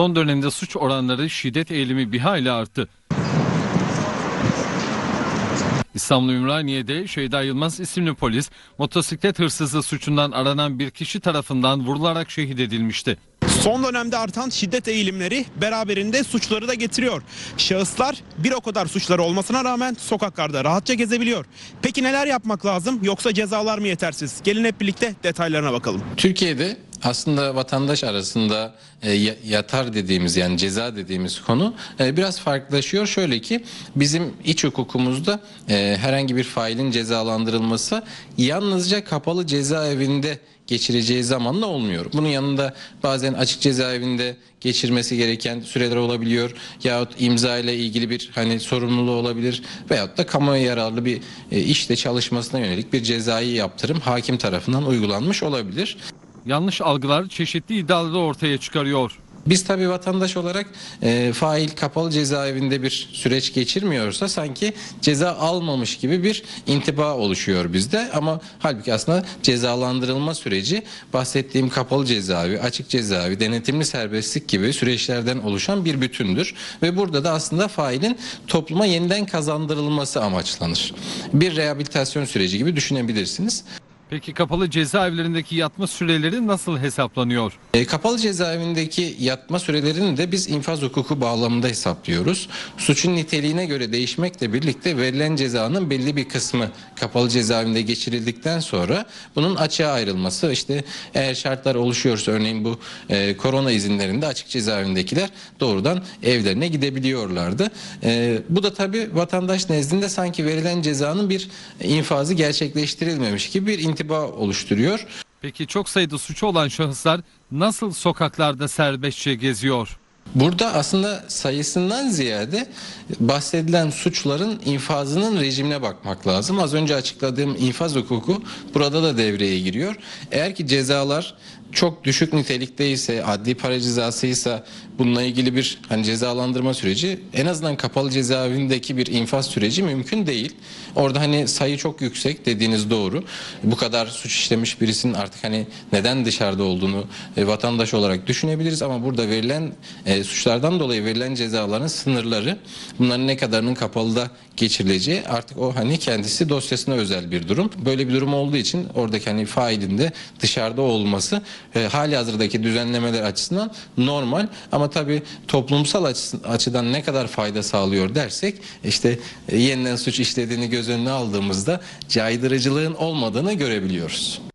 son dönemde suç oranları şiddet eğilimi bir hayli arttı. İstanbul Ümraniye'de Şeyda Yılmaz isimli polis motosiklet hırsızlığı suçundan aranan bir kişi tarafından vurularak şehit edilmişti. Son dönemde artan şiddet eğilimleri beraberinde suçları da getiriyor. Şahıslar bir o kadar suçları olmasına rağmen sokaklarda rahatça gezebiliyor. Peki neler yapmak lazım yoksa cezalar mı yetersiz? Gelin hep birlikte detaylarına bakalım. Türkiye'de aslında vatandaş arasında e, ya- yatar dediğimiz yani ceza dediğimiz konu e, biraz farklılaşıyor. Şöyle ki bizim iç hukukumuzda e, herhangi bir failin cezalandırılması yalnızca kapalı cezaevinde geçireceği zamanla olmuyor. Bunun yanında bazen açık cezaevinde geçirmesi gereken süreler olabiliyor yahut imza ile ilgili bir hani sorumluluğu olabilir veyahut da kamuya yararlı bir e, işte çalışmasına yönelik bir cezai yaptırım hakim tarafından uygulanmış olabilir. Yanlış algılar çeşitli iddiaları ortaya çıkarıyor. Biz tabii vatandaş olarak e, fail kapalı cezaevinde bir süreç geçirmiyorsa sanki ceza almamış gibi bir intiba oluşuyor bizde. Ama halbuki aslında cezalandırılma süreci bahsettiğim kapalı cezaevi, açık cezaevi, denetimli serbestlik gibi süreçlerden oluşan bir bütündür. Ve burada da aslında failin topluma yeniden kazandırılması amaçlanır. Bir rehabilitasyon süreci gibi düşünebilirsiniz. Peki kapalı cezaevlerindeki yatma süreleri nasıl hesaplanıyor? E, kapalı cezaevindeki yatma sürelerini de biz infaz hukuku bağlamında hesaplıyoruz. Suçun niteliğine göre değişmekle birlikte verilen cezanın belli bir kısmı kapalı cezaevinde geçirildikten sonra bunun açığa ayrılması işte eğer şartlar oluşuyorsa örneğin bu e, korona izinlerinde açık cezaevindekiler doğrudan evlerine gidebiliyorlardı. E, bu da tabii vatandaş nezdinde sanki verilen cezanın bir infazı gerçekleştirilmemiş gibi bir intiba oluşturuyor. Peki çok sayıda suçu olan şahıslar nasıl sokaklarda serbestçe geziyor? Burada aslında sayısından ziyade bahsedilen suçların infazının rejimine bakmak lazım. Az önce açıkladığım infaz hukuku burada da devreye giriyor. Eğer ki cezalar çok düşük nitelikteyse, adli para cezasıysa bununla ilgili bir hani cezalandırma süreci en azından kapalı cezaevindeki bir infaz süreci mümkün değil. Orada hani sayı çok yüksek dediğiniz doğru. Bu kadar suç işlemiş birisinin artık hani neden dışarıda olduğunu e, vatandaş olarak düşünebiliriz ama burada verilen e, suçlardan dolayı verilen cezaların sınırları bunların ne kadarının kapalıda geçirileceği artık o hani kendisi dosyasına özel bir durum. Böyle bir durum olduğu için oradaki hani failin de dışarıda olması e, hali hazırdaki düzenlemeler açısından normal ama tabii toplumsal açıdan ne kadar fayda sağlıyor dersek işte e, yeniden suç işlediğini göz önüne aldığımızda caydırıcılığın olmadığını görebiliyoruz.